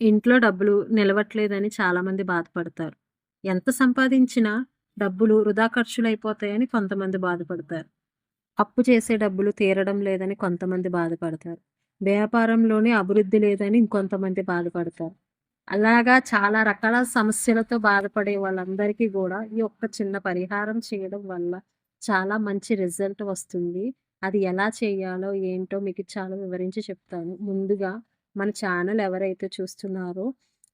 ఇంట్లో డబ్బులు నిలవట్లేదని చాలామంది బాధపడతారు. ఎంత సంపాదించినా డబ్బులు వృధా ఖర్చులైపోతాయని కొంతమంది బాధపడతారు. అప్పు చేసే డబ్బులు తీరడం లేదని కొంతమంది బాధపడతారు. వ్యాపారంలోనే అభివృద్ధి లేదని ఇంకొంతమంది బాధపడతారు. అలాగా చాలా రకాల సమస్యలతో బాధపడే వాళ్ళందరికీ కూడా ఈ ఒక్క చిన్న పరిహారం చేయడం వల్ల చాలా మంచి రిజల్ట్ వస్తుంది. అది ఎలా చేయాలో ఏంటో మీకు చాలా వివరించి చెప్తాను. ముందుగా మన ఛానల్ ఎవరైతే చూస్తున్నారో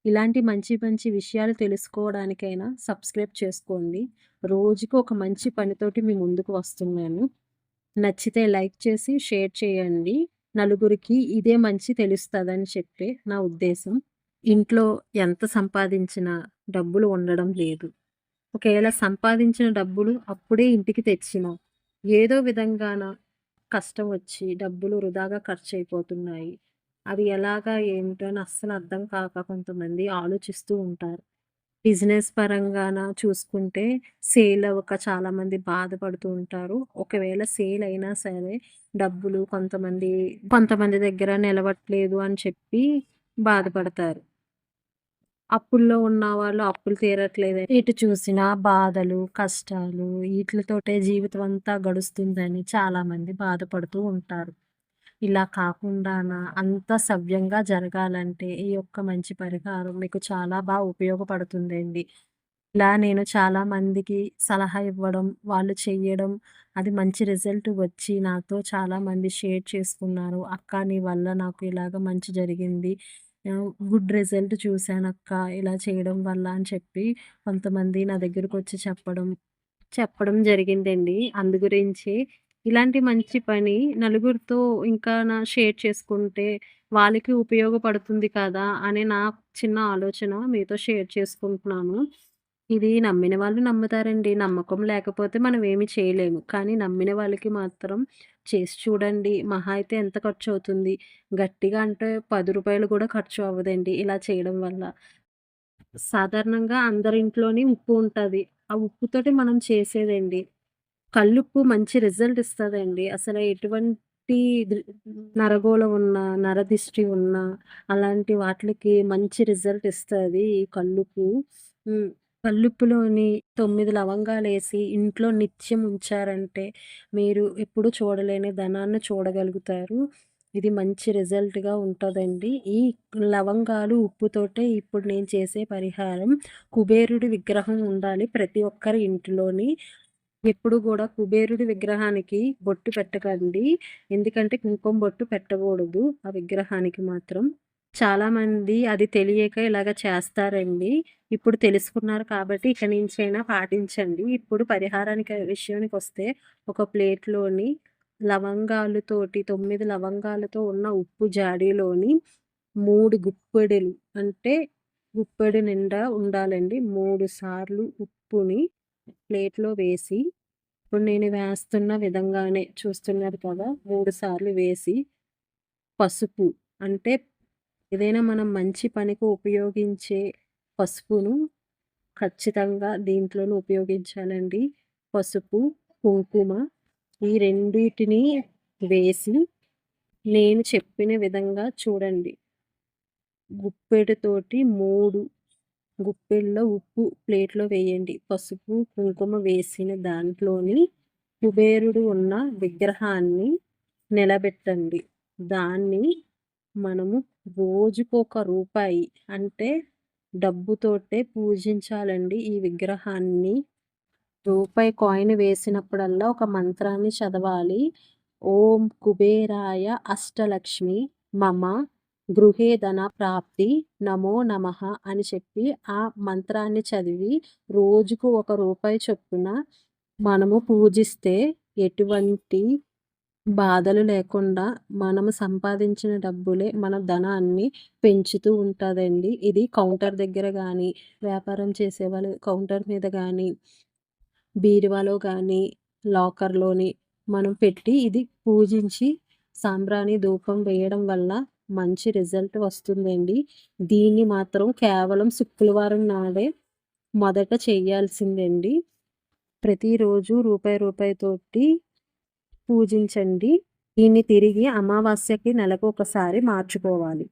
ఇలాంటి మంచి మంచి విషయాలు తెలుసుకోవడానికైనా సబ్స్క్రైబ్ చేసుకోండి. రోజుకు ఒక మంచి పనితోటి మీ ముందుకు వస్తున్నాను. నచ్చితే లైక్ చేసి షేర్ చేయండి. నలుగురికి ఇదే మంచి తెలుస్తుందని చెప్పే నా ఉద్దేశం. ఇంట్లో ఎంత సంపాదించినా డబ్బులు ఉండడం లేదు. ఒకవేళ సంపాదించిన డబ్బులు అప్పుడే ఇంటికి తెచ్చినా ఏదో విధంగాన కష్టం వచ్చి డబ్బులు వృధాగా ఖర్చయిపోతున్నాయి. అవి ఎలాగా ఏమిటో అని అస్సలు అర్థం కాక కొంతమంది ఆలోచిస్తూ ఉంటారు. బిజినెస్ పరంగాన చూసుకుంటే సేల్ అవ్వక చాలామంది బాధపడుతూ ఉంటారు. ఒకవేళ సేల్ అయినా సరే డబ్బులు కొంతమంది కొంతమంది దగ్గర నిలవట్లేదు అని చెప్పి బాధపడతారు. అప్పుల్లో ఉన్న వాళ్ళు అప్పులు తీరట్లేదు ఎటు చూసినా బాధలు, కష్టాలు వీటితోటే జీవితం అంతా గడుస్తుందని చాలామంది బాధపడుతూ ఉంటారు. ఇలా కాకుండా అంత సవ్యంగా జరగాలంటే ఈ యొక్క మంచి పరిహారం మీకు చాలా బాగా ఉపయోగపడుతుందండి. ఇలా నేను చాలా మందికి సలహా ఇవ్వడం, వాళ్ళు చెయ్యడం, అది మంచి రిజల్ట్ వచ్చి నాతో చాలామంది షేర్ చేసుకున్నారు. "అక్క నీ వల్ల నాకు ఇలాగ మంచి జరిగింది. గుడ్ రిజల్ట్ చూశానక్క ఇలా చేయడం వల్ల" అని చెప్పి కొంతమంది నా దగ్గరకొచ్చి చెప్పడం, చెప్పడం జరిగిందండి. అందు గురించి ఇలాంటి మంచి పని నలుగురితో ఇంకా నా షేర్ చేసుకుంటే వాళ్ళకి ఉపయోగపడుతుంది కదా! అనే నా చిన్న ఆలోచన మీతో షేర్ చేసుకుంటున్నాను. ఇది నమ్మిన వాళ్ళు నమ్ముతారండి. నమ్మకం లేకపోతే మనం ఏమి చేయలేము. కానీ నమ్మిన వాళ్ళకి మాత్రం చేసి చూడండి. మహా అయితే ఎంత ఖర్చు అవుతుంది గట్టిగా అంటే పది రూపాయలు కూడా ఖర్చు అవ్వదండి ఇలా చేయడం వల్ల. సాధారణంగా అందరింట్లోని ఉప్పు ఉంటుంది ఆ ఉప్పుతోటి మనం చేసేదండి. కళ్ళుప్పు మంచి రిజల్ట్ ఇస్తుందండి అసలు ఎటువంటి నరగోళం ఉన్న నరదిష్టి ఉన్న అలాంటి వాటికి మంచి రిజల్ట్ ఇస్తుంది ఈ కళ్ళుప్పు కల్లుప్పులోని తొమ్మిది లవంగాలు వేసి ఇంట్లో నిత్యం ఉంచారంటే మీరు ఎప్పుడు చూడలేని ధనాన్ని చూడగలుగుతారు. ఇది మంచి రిజల్ట్‌గా ఉంటుందండి ఈ లవంగాలు, ఉప్పుతోటే ఇప్పుడు నేను చేసే పరిహారం. కుబేరుడి విగ్రహం ఉండాలి ప్రతి ఒక్కరి ఇంటిలోని. ఎప్పుడు కూడా కుబేరుడి విగ్రహానికి బొట్టు పెట్టకండి. ఎందుకంటే కుంకుమ బొట్టు పెట్టకూడదు ఆ విగ్రహానికి మాత్రం. చాలామంది అది తెలియక ఇలాగ చేస్తారండి. ఇప్పుడు తెలుసుకున్నారు కాబట్టి ఇక నుంచైనా పాటించండి. ఇప్పుడు పరిహారానికి విషయానికి వస్తే ఒక ప్లేట్‌లోని లవంగాలతోటి తొమ్మిది లవంగాలతో ఉన్న ఉప్పు జాడీలోని మూడు గుప్పెడులు అంటే గుప్పెడు నిండా ఉండాలండి. మూడు సార్లు ఉప్పుని ప్లేట్‌లో వేసి ఇప్పుడు నేను వేస్తున్న విధంగానే చూస్తున్నారు కదా! మూడు సార్లు వేసి పసుపు అంటే ఏదైనా మనం మంచి పనికి ఉపయోగించే పసుపును ఖచ్చితంగా దీంట్లోనూ ఉపయోగించాలండి. పసుపు, కుంకుమ ఈ రెండిటిని వేసి నేను చెప్పిన విధంగా చూడండి. గుప్పెడుతోటి మూడు గుప్పెల్లో ఉప్పు ప్లేట్‌లో వేయండి. పసుపు, కుంకుమ వేసిన దాంట్లోని కుబేరుడు ఉన్న విగ్రహాన్ని నిలబెట్టండి. దాన్ని మనము రోజుకొక రూపాయి అంటే డబ్బుతోటే పూజించాలండి ఈ విగ్రహాన్ని. రూపాయి కాయిన్ వేసినప్పుడల్లా ఒక మంత్రాన్ని చదవాలి. ఓం కుబేరాయ అష్టలక్ష్మి మమ గృహే ధన ప్రాప్తి నమో నమః అని చెప్పి ఆ మంత్రాన్ని చదివి రోజుకు ఒక రూపాయి చొప్పున మనము పూజిస్తే ఎటువంటి బాధలు లేకుండా మనము సంపాదించిన డబ్బులే మన ధనాన్ని పెంచుతూ ఉంటుందండి. ఇది కౌంటర్ దగ్గర కానీ వ్యాపారం చేసేవాళ్ళు కౌంటర్ మీద కానీ బీరువాలో కానీ లాకర్‌లోని మనం పెట్టి ఇది పూజించి సాంబ్రాణి ధూపం వేయడం వల్ల మంచి రిజల్ట్ వస్తుందండి. దీన్ని మాత్రం కేవలం శుక్రవారం నాడే మొదట చేయాల్సిందండి. ప్రతిరోజు రూపాయి రూపాయితోటి పూజించండి. దీన్ని తిరిగి అమావాస్యకి నెలకు ఒకసారి మార్చుకోవాలి.